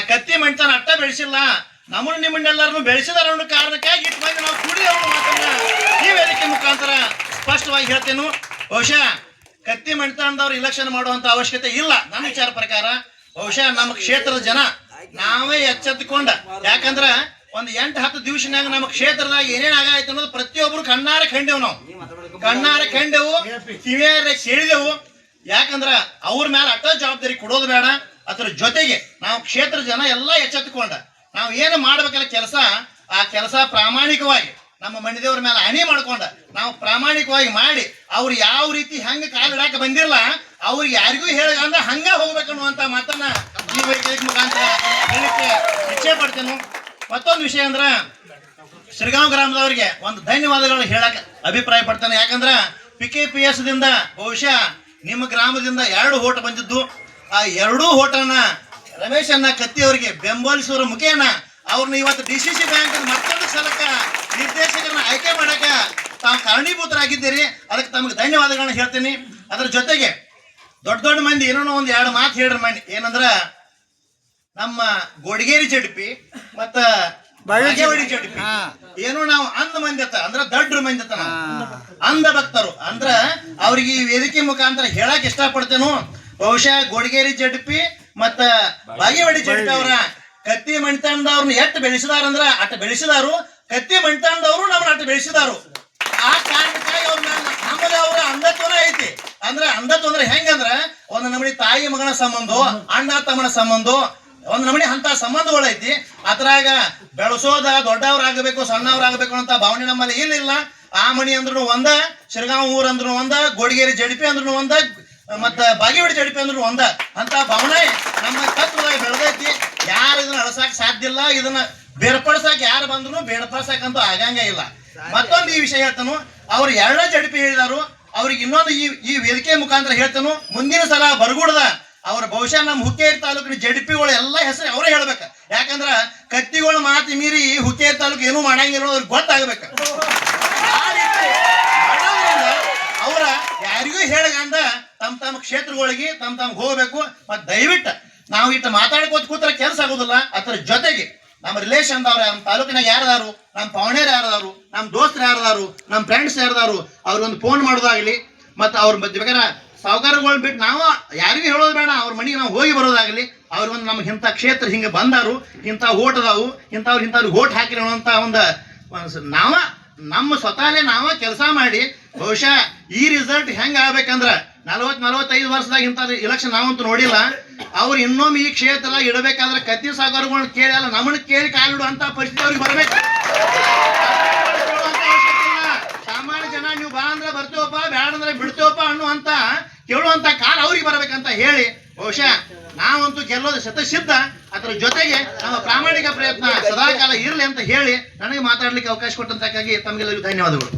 ಕತ್ತಿ ಮಂಟನ ಅಟ್ಟ ಬೆಳೆಸಿಲ್ಲ. ನಮ್ಮನ್ನು ನಿಮ್ಮನ್ನೆಲ್ಲರನ್ನು ಬೆಳೆಸಿದಾರ ಕಾರಣಕ್ಕಾಗಿ ಇಟ್ಟು ಮಂದಿ ನಾವು ಕೂಡಿ ಮಾತನ್ನ. ಈ ವೇದಿಕೆ ಮುಖಾಂತರ ಸ್ಪಷ್ಟವಾಗಿ ಹೇಳ್ತೇನು. ಬಹುಶಃ ಕತ್ತಿ ಮಂಟನದವ್ರು ಇಲೆಕ್ಷನ್ ಮಾಡುವಂತ ಅವಶ್ಯಕತೆ ಇಲ್ಲ. ನನ್ನ ವಿಚಾರ ಪ್ರಕಾರ ಬಹುಶಃ ನಮ್ಮ ಕ್ಷೇತ್ರದ ಜನ ನಾವೇ ಎಚ್ಚೆತ್ತುಕೊಂಡ. ಯಾಕಂದ್ರ ಒಂದ್ ಎಂಟು, ಹತ್ತು ದಿವಸನಾಗ ನಮ್ಮ ಕ್ಷೇತ್ರದಾಗ ಏನೇನ್ ಆಗಾಯ್ತು ಅನ್ನೋದು ಪ್ರತಿಯೊಬ್ರು ಕಣ್ಣಾರ ಕಂಡೆವು ನಾವು. ಕಣ್ಣಾರ ಕಂಡೆವು, ಕಿವಿಯಾರ ಸೇಳಿದೆವು. ಯಾಕಂದ್ರ ಅವ್ರ ಮೇಲೆ ಅಟ್ಟ ಜವಾಬ್ದಾರಿ ಕೊಡೋದು ಬೇಡ. ಅದ್ರ ಜೊತೆಗೆ ನಾವು ಕ್ಷೇತ್ರ ಜನ ಎಲ್ಲ ಎಚ್ಚೆತ್ತುಕೊಂಡ. ನಾವು ಏನು ಮಾಡ್ಬೇಕಲ್ಲ ಕೆಲಸ? ಆ ಕೆಲಸ ಪ್ರಾಮಾಣಿಕವಾಗಿ ನಮ್ಮ ಮಣಿದೇವ್ರ ಮೇಲೆ ಹಣಿ ಮಾಡ್ಕೊಂಡ. ನಾವು ಪ್ರಾಮಾಣಿಕವಾಗಿ ಮಾಡಿ ಅವ್ರು ಯಾವ ರೀತಿ ಹೆಂಗ ಕಾಲಿಡಾಕ ಬಂದಿರಲ್ಲ ಅವ್ರಿಗೆ ಯಾರಿಗೂ ಹೇಳಂದ ಹಂಗ ಹೋಗ್ಬೇಕನ್ನುವಂತ ಮಾತನ್ನ ಈ ವೇದಿಕೆ ಮುಖಾಂತರ ಹೇಳಿಕ್ಕೆ ಇಚ್ಛೆ ಪಡ್ತೇನೆ. ಮತ್ತೊಂದು ವಿಷಯ ಅಂದ್ರ, ಶ್ರೀಗಾಂವ್ ಗ್ರಾಮದವರಿಗೆ ಒಂದು ಧನ್ಯವಾದಗಳು ಹೇಳಕ್ ಅಭಿಪ್ರಾಯ ಪಡ್ತಾನೆ. ಯಾಕಂದ್ರ ಪಿ ಕೆ ಪಿ ಎಸ್ ದಿಂದ ಬಹುಶಃ ನಿಮ್ಮ ಗ್ರಾಮದಿಂದ ಎರಡು ಓಟ್ ಬಂದಿದ್ದು. ಆ ಎರಡೂ ಹೋಟನ ರಮೇಶ್ ಅನ್ನ ಕತ್ತಿ ಅವರಿಗೆ ಬೆಂಬಲಿಸುವ ಮುಖೇನ ಅವ್ರನ್ನ ಇವತ್ತು ಡಿ ಸಿ ಸಿ ಬ್ಯಾಂಕ್ ಮತ್ತೊಂದು ಸಲಕ ನಿರ್ದೇಶಕರನ್ನ ಆಯ್ಕೆ ಮಾಡಕ ತಾವು ಕಾರಣೀಭೂತರಾಗಿದ್ದೀರಿ. ಅದಕ್ಕೆ ತಮಗೆ ಧನ್ಯವಾದಗಳನ್ನ ಹೇಳ್ತೀನಿ. ಅದ್ರ ಜೊತೆಗೆ ದೊಡ್ಡ ದೊಡ್ಡ ಮಂದಿ ಏನೋ ಒಂದು ಎರಡು ಮಾತು ಹೇಳ್ರಿ ಮಂದಿ ಏನಂದ್ರ ನಮ್ಮ ಗೋಡಿಗೇರಿ ಜಡ್ಪಿ ಮತ್ತ ಬಾಗೇವಾಡಿ ಜಡ್ಪಿ. ಏನು ನಾವು ಅಂದ ಮಂದಿ ಅತ್ತ ಅಂದ್ರ ದಡ್ರ ಮಂದಿ ಅತ್ತ ಅಂದ ಭಕ್ತರು. ಅಂದ್ರ ಅವ್ರಿಗೆ ಈ ವೇದಿಕೆ ಮುಖಾಂತರ ಹೇಳಕ್ ಇಷ್ಟಪಡ್ತೇನು. ಬಹುಶಃ ಗೋಡಗೇರಿ ಜಡ್ಪಿ ಮತ್ತ ಬಾಗೇವಾಡಿ ಜಡ್ಪಿ ಅವರ ಕತ್ತಿ ಮಣಿತಂಡವ್ರನ್ನ ಬೆಳೆಸಿದಾರ ಅಂದ್ರ ಅಟ್ ಬೆಳೆಸಿದಾರು ಕತ್ತಿ ಮಣಿತಂಡವರು ನಮ್ಮನ್ನ ಅಟ್ ಬೆಳೆಸಿದಾರು. ಆ ಕಾರಣಕ್ಕಾಗಿ ಅವ್ರ ನಮ್ಮಲ್ಲಿ ಅವರ ಅಂಧತ್ವನ ಐತಿ. ಅಂದ್ರೆ ಅಂಧತ್ವ ಅಂದ್ರೆ ಹೆಂಗಂದ್ರ ಒಂದು ನಮನಿ ತಾಯಿ ಮಗನ ಸಂಬಂಧ ಅಣ್ಣ ತಮ್ಮನ ಸಂಬಂಧ ಒಂದ್ ನಮನಿ ಅಂತ ಸಂಬಂಧಗಳೈತಿ ಅದ್ರಾಗ ಬೆಳೆಸೋದ ದೊಡ್ಡವ್ರಾಗಬೇಕು ಸಣ್ಣವ್ರಾಗಬೇಕು ಅಂತ ಭಾವನೆ ನಮ್ಮಲ್ಲಿ ಇಲ್ಲಿಲ್ಲ. ಆ ಮಣಿ ಅಂದ್ರೂ ಒಂದ ಶಿರಗಾಂವ್ ಊರ್ ಅಂದ್ರೂ ಒಂದ ಗೋಡಿಗೇರಿ ಜಡಿಪಿ ಅಂದ್ರೂ ಒಂದ ಮತ್ತ ಬಾಗಿಬಿಡಿ ಜಡಿಪಿ ಅಂದ್ರೂ ಒಂದ. ಅಂತ ಭಾವನೆ ನಮ್ಮ ತತ್ವವಾಗಿ ಬೆಳೆದೈತಿ. ಯಾರು ಇದನ್ನ ಅಳಸಾಕ್ ಸಾಧ್ಯ ಇಲ್ಲ ಇದನ್ನ ಬೇರ್ಪಡಿಸಕ್ ಯಾರು ಬಂದ್ರು ಬೇರ್ಪಡಿಸಕ್ಕಂತೂ ಆಗಂಗ ಇಲ್ಲ. ಮತ್ತೊಂದು ಈ ವಿಷಯ ಹೇಳ್ತಾನು ಅವ್ರು ಎರಡ ಜಡಿಪಿ ಹೇಳಿದಾರು ಅವ್ರಿಗೆ ಇನ್ನೊಂದು ಈ ಈ ವೇದಿಕೆ ಮುಖಾಂತರ ಹೇಳ್ತಾನು ಮುಂದಿನ ಸಲ ಬರಗೂಡದ ಅವ್ರ ಬಹುಶಃ ನಮ್ಮ ಹುಕ್ಕೇರಿ ತಾಲೂಕಿನ ಜಡಿಪಿಗಳು ಎಲ್ಲ ಹೆಸರು ಅವರೇ ಹೇಳ್ಬೇಕು. ಯಾಕಂದ್ರ ಕತ್ತಿಗಳ ಮಾತಿ ಮೀರಿ ಹುಕ್ಕೇರಿ ತಾಲೂಕು ಏನೂ ಮಾಡಂಗಿಲ್ಲ ಅವ್ರಿಗೆ ಗೊತ್ತಾಗ್ಬೇಕ ಆ ರೀತಿ ಮಾಡೋದ್ರಿಂದ ಅವರ ಯಾರಿಗೂ ಹೇಳಗಂದ ತಮ್ಮ ತಮ್ಮ ಕ್ಷೇತ್ರಗಳಿಗೆ ತಮ್ಮ ತಮ್ಮ ಹೋಗಬೇಕು. ಮತ್ತು ದಯವಿಟ್ಟು ನಾವು ಇಟ್ಟು ಮಾತಾಡ್ಕೋತ ಕೂತ್ರೆ ಕೆಲಸ ಆಗೋದಿಲ್ಲ. ಅದರ ಜೊತೆಗೆ ನಮ್ಮ ರಿಲೇಷನ್ ಅವ್ರ ನಮ್ಮ ತಾಲೂಕಿನಾಗ ಯಾರದಾರು, ನಮ್ಮ ಪವನೇರ್ ಯಾರದಾರು, ನಮ್ಮ ದೋಸ್ತರು ಯಾರದಾರು, ನಮ್ಮ ಫ್ರೆಂಡ್ಸ್ ಯಾರದಾರು ಅವ್ರಿಗೊಂದು ಫೋನ್ ಮಾಡೋದಾಗ್ಲಿ, ಮತ್ತು ಅವ್ರ ಬೇಕಾದ್ರೆ ಸಾವುಕಾರಗಳು ಬಿಟ್ಟು ನಾವು ಯಾರಿಗೂ ಹೇಳೋದು ಬೇಡ. ಅವ್ರ ಮನೆಗೆ ನಾವು ಹೋಗಿ ಬರೋದಾಗಲಿ ಒಂದು ನಮ್ಗೆ ಇಂಥ ಕ್ಷೇತ್ರ ಹಿಂಗೆ ಬಂದಾರು, ಇಂಥ ಓಟ್ ಅದಾವು, ಇಂಥವ್ರು ಇಂಥವ್ರಿಗೆ ಓಟ್ ಹಾಕಿರೋ ಅಂತ ಒಂದು ಒಂದು ನಾವ ನಮ್ಮ ಸ್ವತಃಲೇ ನಾವ ಕೆಲಸ ಮಾಡಿ, ಬಹುಶಃ ಈ ರಿಸಲ್ಟ್ ಹೆಂಗೆ ಆಗ್ಬೇಕಂದ್ರ ನಲವತ್ ನಲವತ್ತೈದು ವರ್ಷದಾಗ ಇಂಥ ಇಲೆಕ್ಷನ್ ನಾವಂತೂ ನೋಡಿಲ್ಲ. ಅವ್ರು ಇನ್ನೊಮ್ಮೆ ಈ ಕ್ಷೇತ್ರ ಇಡಬೇಕಾದ್ರೆ ಕತ್ತಿ ಸಾಗರಗಳನ್ನ ಕೇಳಿ, ಅಲ್ಲ ನಮ್ಮನ್ನ ಕೇಳಿ ಕಾಲಿಡು ಅಂತ ಪರಿಸ್ಥಿತಿ ಅವ್ರಿಗೆ ಬರ್ಬೇಕು. ಸಾಮಾನ್ಯ ಜನ ನೀವು ಬಾ ಅಂದ್ರೆ ಬರ್ತೇವಪ್ಪ, ಬ್ಯಾಡ ಅಂದ್ರೆ ಬಿಡ್ತೇವಪ್ಪ ಅನ್ನುವಂತ ಕೇಳುವಂತ ಕಾಲ ಅವ್ರಿಗೆ ಬರಬೇಕಂತ ಹೇಳಿ, ಬಹುಶಃ ನಾವಂತೂ ಗೆಲ್ಲೋದು ಶತಸಿದ್ಧ. ಅದರ ಜೊತೆಗೆ ನಮ್ಮ ಪ್ರಾಮಾಣಿಕ ಪ್ರಯತ್ನ ಸದಾಕಾಲ ಇರಲಿ ಅಂತ ಹೇಳಿ ನನಗೆ ಮಾತಾಡ್ಲಿಕ್ಕೆ ಅವಕಾಶ ಕೊಟ್ಟಂತಕ್ಕಾಗಿ ತಮಗೆಲ್ಲರಿಗೂ ಧನ್ಯವಾದಗಳು.